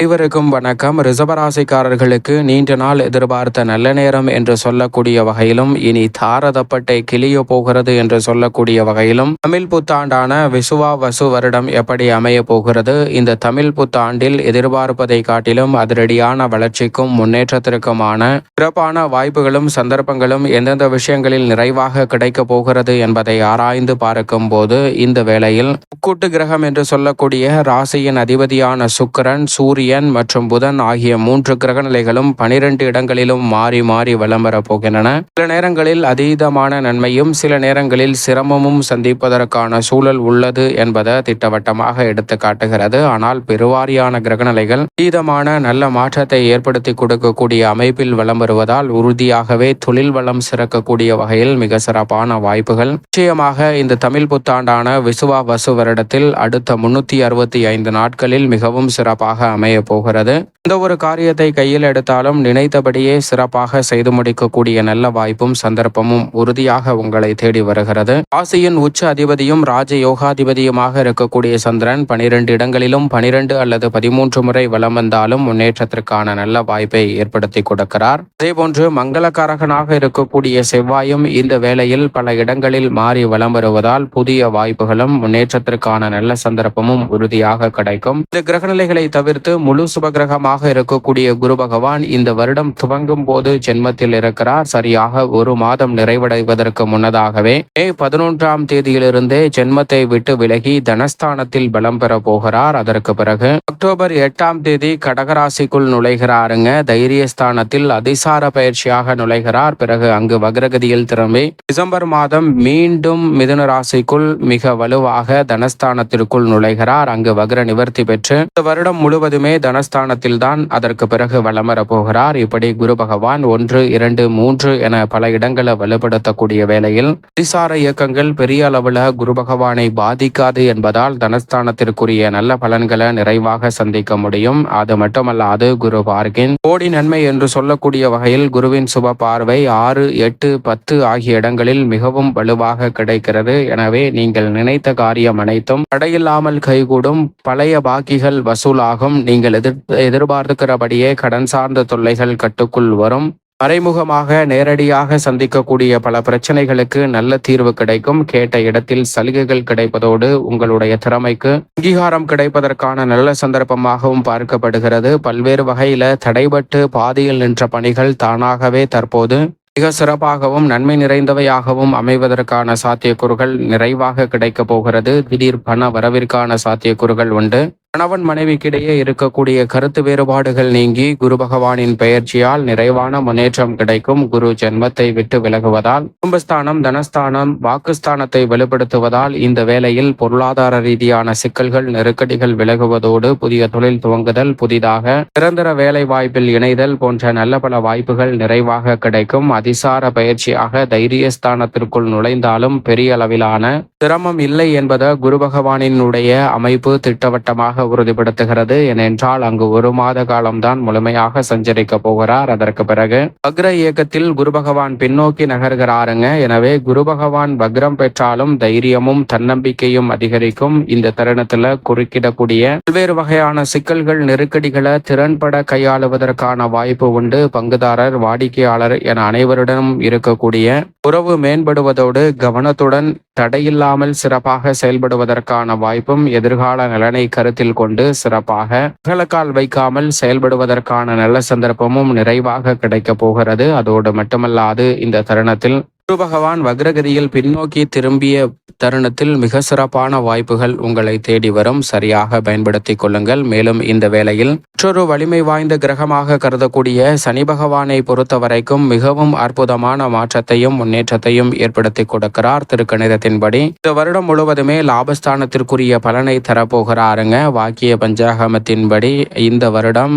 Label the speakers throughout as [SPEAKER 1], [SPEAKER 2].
[SPEAKER 1] அனைவருக்கும் வணக்கம். ரிசபராசிக்காரர்களுக்கு நீண்ட நாள் எதிர்பார்த்த நல்ல நேரம் என்று சொல்லக்கூடிய வகையிலும் இனி தாரதப்பட்டை கிளிய போகிறது என்று சொல்லக்கூடிய வகையிலும் தமிழ் புத்தாண்டான விசுவா வசு வருடம் எப்படி அமைய போகிறது? இந்த தமிழ் புத்தாண்டில் எதிர்பார்ப்பதை காட்டிலும் அதிரடியான வளர்ச்சிக்கும் முன்னேற்றத்திற்குமான சிறப்பான வாய்ப்புகளும் சந்தர்ப்பங்களும் எந்தெந்த விஷயங்களில் நிறைவாக கிடைக்கப் போகிறது என்பதை ஆராய்ந்து பார்க்கும் போது இந்த வேளையில் கூட்டு கிரகம் என்று சொல்லக்கூடிய ராசியின் அதிபதியான சுக்கிரன் சூரியன் மற்றும் புதன் ஆகிய மூன்று கிரகநிலைகளும் பனிரெண்டு இடங்களிலும் மாறி மாறி வலம் வரப்போகின்றன சில நேரங்களில் அதீதமான நன்மையும் சில நேரங்களில் சிரமமும் சந்திப்பதற்கான சூழல் உள்ளது என்பதை திட்டவட்டமாக எடுத்து காட்டுகிறது. ஆனால் பெருவாரியான கிரகநிலைகள் அதீதமான நல்ல மாற்றத்தை ஏற்படுத்தி கொடுக்கக்கூடிய அமைப்பில் வலம் வருவதால் உறுதியாகவே தொழில் வளம் சிறக்கக்கூடிய வகையில் மிக சிறப்பான வாய்ப்புகள். நிச்சயமாக இந்த தமிழ் புத்தாண்டான விசுவா வசு வருடத்தில் அடுத்த முன்னூத்தி அறுபத்தி ஐந்து நாட்களில் மிகவும் சிறப்பாக அமைய போகிறது. இந்த ஒரு காரியத்தை கையில் எடுத்தாலும் நினைத்தபடியே சிறப்பாக செய்து முடிக்கக்கூடிய நல்ல வாய்ப்பும் சந்தர்ப்பமும் உறுதியாக உங்களை தேடி வருகிறது. ராசியின் உச்ச அதிபதியும் ராஜ யோகாதிபதியுமாக இருக்கக்கூடிய சந்திரன் பனிரெண்டு இடங்களிலும் பனிரெண்டு அல்லது பதிமூன்று முறை வலம் வந்தாலும் முன்னேற்றத்திற்கான நல்ல வாய்ப்பை ஏற்படுத்தி கொடுக்கிறார். அதேபோன்று மங்களக்காரகனாக இருக்கக்கூடிய செவ்வாயும் இந்த வேளையில் பல இடங்களில் மாறி வலம் வருவதால் புதிய வாய்ப்புகளும் முன்னேற்றத்திற்கான நல்ல சந்தர்ப்பமும் உறுதியாக கிடைக்கும். இந்த கிரகநிலைகளை தவிர்த்து முழு சுபகிரகமாக இருக்கக்கூடிய குரு பகவான் இந்த வருடம் துவங்கும் போது ஜென்மத்தில் இருக்கிறார். சரியாக ஒரு மாதம் நிறைவடைவதற்கு முன்னதாகவே மே பதினொன்றாம் தேதியிலிருந்தே ஜென்மத்தை விட்டு விலகி தனஸ்தானத்தில் பலம் பெற போகிறார். அதற்கு பிறகு அக்டோபர் எட்டாம் தேதி கடகராசிக்குள் நுழைகிறாருங்க. தைரியஸ்தானத்தில் அதிசார பயிற்சியாக நுழைகிறார். பிறகு அங்கு வக்ரகதியில் திரும்பி டிசம்பர் மாதம் மீண்டும் மிதுன ராசிக்குள் மிக வலுவாக தனஸ்தானத்திற்குள் நுழைகிறார். அங்கு வக்ர நிவர்த்தி பெற்று இந்த வருடம் முழுவதுமே தனஸ்தானத்தில் தான் அதற்கு பிறகு வலம் போகிறார். இப்படி குரு பகவான் ஒன்று இரண்டு மூன்று என பல இடங்களை வலுப்படுத்தக்கூடிய வேளையில் அதிசார இயக்கங்கள் பெரிய அளவில் குரு பகவானை பாதிக்காது என்பதால் தனஸ்தானத்திற்குரிய நல்ல பலன்களை நிறைவாக சந்திக்க முடியும். அது மட்டுமல்லாது குரு பார்க்கின் கோடி நன்மை என்று சொல்லக்கூடிய வகையில் குருவின் சுப பார்வை ஆறு எட்டு பத்து ஆகிய இடங்களில் மிகவும் வலுவாக கிடைக்கிறது. எனவே நீங்கள் நினைத்த காரியம் அனைத்தும் தடையில்லாமல் கைகூடும். பழைய பாக்கிகள் வசூலாகும். நீங்கள் எதிர் எதிர்பார்க்கிறபடியே கடன் சார்ந்த தொல்லைகள் கட்டுக்குள் வரும். மறைமுகமாக நேரடியாக சந்திக்கக்கூடிய பல பிரச்சனைகளுக்கு நல்ல தீர்வு கிடைக்கும். கேட்ட இடத்தில் சலுகைகள் கிடைப்பதோடு உங்களுடைய திறமைக்கு அங்கீகாரம் கிடைப்பதற்கான நல்ல சந்தர்ப்பமாகவும் பார்க்கப்படுகிறது. பல்வேறு வகையில தடைபட்டு பாதியில் நின்ற பணிகள் தானாகவே தற்போது மிக சிறப்பாகவும் நன்மை நிறைந்தவையாகவும் அமைவதற்கான சாத்தியக்கூறுகள் நிறைவாக கிடைக்கப் போகிறது. திடீர் பண வரவிற்கான சாத்தியக்கூறுகள் உண்டு. கணவன் மனைவிக்கிடையே இருக்கக்கூடிய கருத்து வேறுபாடுகள் நீங்கி குரு பகவானின் பெயர்ச்சியால் நிறைவான முன்னேற்றம் கிடைக்கும். குரு ஜென்மத்தை விட்டு விலகுவதால் குடும்பஸ்தானம் தனஸ்தானம் வாக்குஸ்தானத்தை வெளிப்படுத்துவதால் இந்த வேளையில் பொருளாதார ரீதியான சிக்கல்கள் நெருக்கடிகள் விலகுவதோடு புதிய தொழில் துவங்குதல் புதிதாக நிரந்தர வேலை வாய்ப்பில் இணைதல் போன்ற நல்ல பல வாய்ப்புகள் நிறைவாக கிடைக்கும். அதிசார பயிற்சியாக தைரியஸ்தானத்திற்குள் நுழைந்தாலும் பெரிய அளவிலான சிரமம் இல்லை என்பது குரு பகவானினுடைய அமைப்பு திட்டவட்டமாக உறுதிப்படுத்துகிறது. ஏனென்றால் அங்கு ஒரு மாத காலம்தான் முழுமையாக சஞ்சரிக்க போகிறார். அதற்கு பிறகு வக்ர இயக்கத்தில் குரு பகவான் பின்னோக்கி நகர்கிறாருங்க. எனவே குரு பகவான் வக்ரம் பெற்றாலும் தைரியமும் தன்னம்பிக்கையும் அதிகரிக்கும். இந்த தருணத்துல குறுக்கிடக்கூடிய பல்வேறு வகையான சிக்கல்கள் நெருக்கடிகளை திறன்பட கையாளுவதற்கான வாய்ப்பு உண்டு. பங்குதாரர் வாடிக்கையாளர் என அனைவருடனும் இருக்கக்கூடிய உறவு மேம்படுவதோடு கவனத்துடன் தடையில்லாமல் சிறப்பாக செயல்படுவதற்கான வாய்ப்பும் எதிர்கால நலனை கருத்தில் கொண்டு சிறப்பாக அகலக்கால் வைக்காமல் செயல்படுவதற்கான நல்ல சந்தர்ப்பமும் நிறைவாக கிடைக்கப் போகிறது. அதோடு மட்டுமல்லாது இந்த தருணத்தில் குரு பகவான் வக்ரகதியில் பின்னோக்கி திரும்பிய தருணத்தில் மிக சிறப்பான வாய்ப்புகள் உங்களை தேடி வரும். சரியாக பயன்படுத்திக் கொள்ளுங்கள். மேலும் இந்த வேளையில் மற்றொரு வலிமை வாய்ந்த கிரகமாக கருதக்கூடிய சனி பகவானை பொறுத்த வரைக்கும் மிகவும் அற்புதமான மாற்றத்தையும் முன்னேற்றத்தையும் ஏற்படுத்தி கொடுக்கிறார். திருக்கணிதத்தின்படி இந்த வருடம் முழுவதுமே லாபஸ்தானத்திற்குரிய பலனை தரப்போகிறாருங்க. வாக்கிய பஞ்சாகமத்தின்படி இந்த வருடம்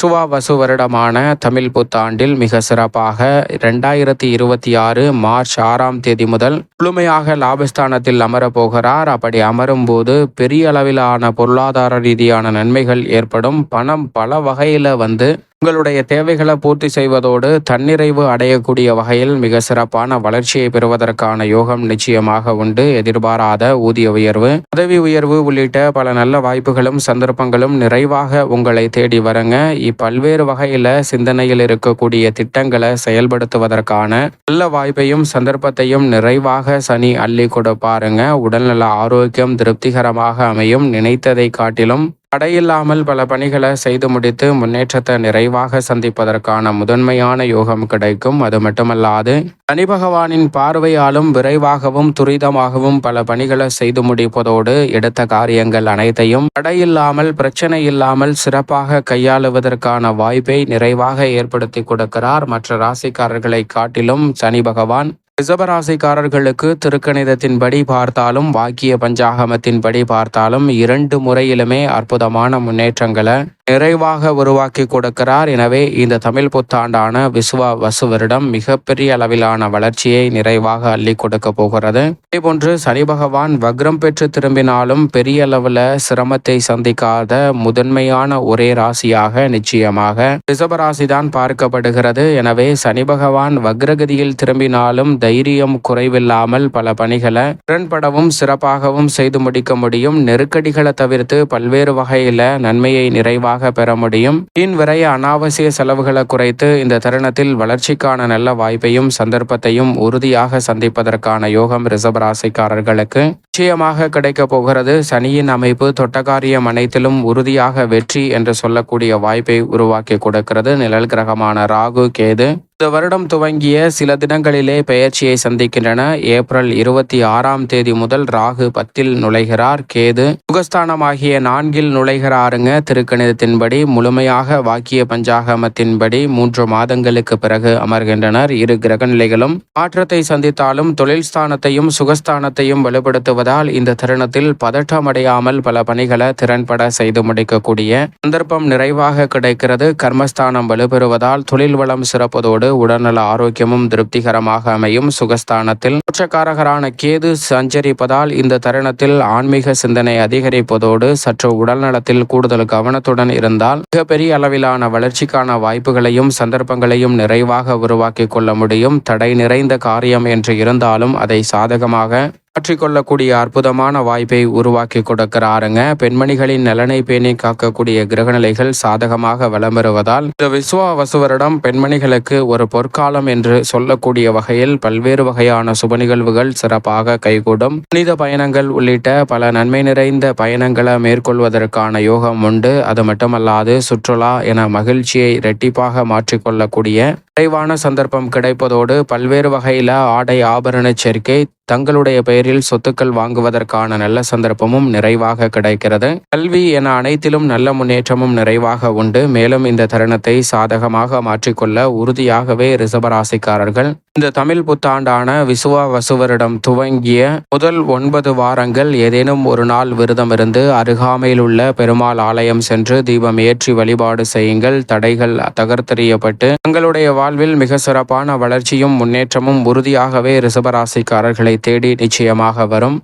[SPEAKER 1] சுவா வசு வருடமான தமிழ் புத்தாண்டில் மிக சிறப்பாக இரண்டாயிரத்தி இருபத்தி ஆறு மார்ச் ஆறாம் தேதி முதல் முழுமையாக லாபஸ்தானத்தில் அமரப் போகிறார் அப்படி அமரும் போது பெரிய அளவிலான பொருளாதார ரீதியான நன்மைகள் ஏற்படும். பணம் பல வகையில் வந்து உங்களுடைய தேவைகளை பூர்த்தி செய்வதோடு தன்னிறைவு அடையக்கூடிய வகையில் மிக சிறப்பான வளர்ச்சியை பெறுவதற்கான யோகம் நிச்சயமாக உண்டு. எதிர்பாராத ஊதிய உயர்வு. பதவி உயர்வு உள்ளிட்ட பல நல்ல வாய்ப்புகளும் சந்தர்ப்பங்களும் நிறைவாக உங்களை தேடி வரங்க. இப்பல்வேறு வகையில சிந்தனையில் இருக்கக்கூடிய திட்டங்களை செயல்படுத்துவதற்கான நல்ல வாய்ப்பையும் சந்தர்ப்பத்தையும் நிறைவாக சனி அள்ளி கொடுப்பாருங்க. உடல்நல ஆரோக்கியம் திருப்திகரமாக அமையும். நினைத்ததை காட்டிலும் தடையில்லாமல் பல பணிகளை செய்து முடித்து முன்னேற்றத்தை நிறைவாக சந்திப்பதற்கான முதன்மையான யோகம் கிடைக்கும். அது மட்டுமல்லாது சனி பகவானின் பார்வையாலும் விரைவாகவும் துரிதமாகவும் பல பணிகளை செய்து முடிப்பதோடு எடுத்த காரியங்கள் அனைத்தையும் தடையில்லாமல் பிரச்சனை இல்லாமல் சிறப்பாக கையாளுவதற்கான வாய்ப்பை நிறைவாக ஏற்படுத்தி கொடுக்கிறார். மற்ற ராசிக்காரர்களை காட்டிலும் சனி பகவான் ரிசபராசிக்காரர்களுக்கு திருக்கணிதத்தின்படி பார்த்தாலும் வாக்கிய பஞ்சாகமத்தின்படி பார்த்தாலும் இரண்டு முறையிலுமே அற்புதமான முன்னேற்றங்களை நிறைவாக உருவாக்கி கொடுக்கிறார். எனவே இந்த தமிழ் புத்தாண்டான விசுவா வசுவரிடம் மிகப்பெரிய அளவிலான வளர்ச்சியை நிறைவாக அள்ளி கொடுக்க போகிறது. இதேபோன்று சனி பகவான் வக்ரம் பெற்று திரும்பினாலும் பெரிய அளவில் சிரமத்தை சந்திக்காத முதன்மையான ஒரே ராசியாக நிச்சயமாக ரிசபராசி தான் பார்க்கப்படுகிறது. எனவே சனி பகவான் வக்ரகதியில் திரும்பினாலும் தைரியம் குறைவில்லாமல் பல பணிகளை திறன்படவும் சிறப்பாகவும் செய்து முடிக்க முடியும். நெருக்கடிகளை தவிர்த்து பல்வேறு வகையில நன்மையை நிறைவாக பெற முடியும். வீண் விரைய அனாவசிய செலவுகளை குறைத்து இந்த தருணத்தில் வளர்ச்சிக்கான நல்ல வாய்ப்பையும் சந்தர்ப்பத்தையும் உறுதியாக சந்திப்பதற்கான யோகம் ரிசபராசிக்காரர்களுக்கு நிச்சயமாக கிடைக்க போகிறது. சனியின் அமைப்பு தொட்டகாரியம் அனைத்திலும் உறுதியாக வெற்றி என்று சொல்லக்கூடிய வாய்ப்பை உருவாக்கி கொடுக்கிறது. நிழல் கிரகமான ராகு கேது இந்த வருடம் துவங்கிய சில தினங்களிலே பெயர்ச்சியை சந்திக்கின்றன. ஏப்ரல் இருபத்தி ஆறாம் தேதி முதல் ராகு பத்தில் நுழைகிறார். கேது சுகஸ்தானமாகிய நான்கில் நுழைகிறாருங்க. திருக்கணிதத்தின்படி முழுமையாக வாக்கிய பஞ்சாகமத்தின்படி மூன்று மாதங்களுக்கு பிறகு அமர்கின்றனர். இரு கிரகநிலைகளும் மாற்றத்தை சந்தித்தாலும் தொழில் ஸ்தானத்தையும் சுகஸ்தானத்தையும் வலுப்படுத்துவதால் இந்த தருணத்தில் பதற்றமடையாமல் பல பணிகளை திறன்பட செய்து முடிக்கக்கூடிய சந்தர்ப்பம் நிறைவாக கிடைக்கிறது. கர்மஸ்தானம் வலுப்பெறுவதால் தொழில் வளம் சிறப்பதோடு உடல்நல ஆரோக்கியமும் திருப்திகரமாக அமையும். சுகஸ்தானத்தில் உச்சக்காரகரான கேது சஞ்சரிப்பதால் இந்த தருணத்தில் ஆன்மீக சிந்தனை அதிகரிப்பதோடு சற்று உடல்நலத்தில் கூடுதல் கவனத்துடன் இருந்தால் மிகப்பெரிய அளவிலான வளர்ச்சிக்கான வாய்ப்புகளையும் சந்தர்ப்பங்களையும் நிறைவாக உருவாக்கி கொள்ள முடியும். தடை நிறைந்த காரியம் என்று இருந்தாலும் அதை சாதகமாக மாற்றிக்கொள்ளக்கூடிய அற்புதமான வாய்ப்பை உருவாக்கி கொடுக்கிறாருங்க. பெண்மணிகளின் நலனை பேணி காக்கக்கூடிய கிரகநிலைகள் சாதகமாக வலம் வருவதால் இந்த விஸ்வா வசுவரிடம் பெண்மணிகளுக்கு ஒரு பொற்காலம் என்று சொல்லக்கூடிய வகையில் பல்வேறு வகையான சுப நிகழ்வுகள் சிறப்பாக கைகூடும். புனித பயணங்கள் உள்ளிட்ட பல நன்மை நிறைந்த பயணங்களை மேற்கொள்வதற்கான யோகம் உண்டு. அது மட்டுமல்லாது சுற்றுலா என மகிழ்ச்சியை இரட்டிப்பாக மாற்றிக்கொள்ளக்கூடிய விரைவான சந்தர்ப்பம் கிடைப்பதோடு பல்வேறு வகையில ஆடை ஆபரண சேர்க்கை தங்களுடைய பெயரில் சொத்துக்கள் வாங்குவதற்கான நல்ல சந்தர்ப்பமும் நிறைவாக கிடைக்கிறது. கல்வி என அனைத்திலும் நல்ல முன்னேற்றமும் நிறைவாக உண்டு. மேலும் இந்த தருணத்தை சாதகமாக மாற்றிக்கொள்ள உறுதியாகவே ரிசபராசிக்காரர்கள் இந்த தமிழ் புத்தாண்டான விசுவா வசுவரிடம் துவங்கிய முதல் ஒன்பது வாரங்கள் ஏதேனும் ஒரு நாள் விரதம் இருந்து அருகாமையில் உள்ள பெருமாள் ஆலயம் சென்று தீபம் ஏற்றி வழிபாடு செய்யுங்கள். தடைகள் தகர்த்தெறியப்பட்டு தங்களுடைய வாழ்வில் மிக சிறப்பான வளர்ச்சியும் முன்னேற்றமும் உறுதியாகவே ரிசபராசிக்காரர்களை தேடி நிச்சயமாக வரும்.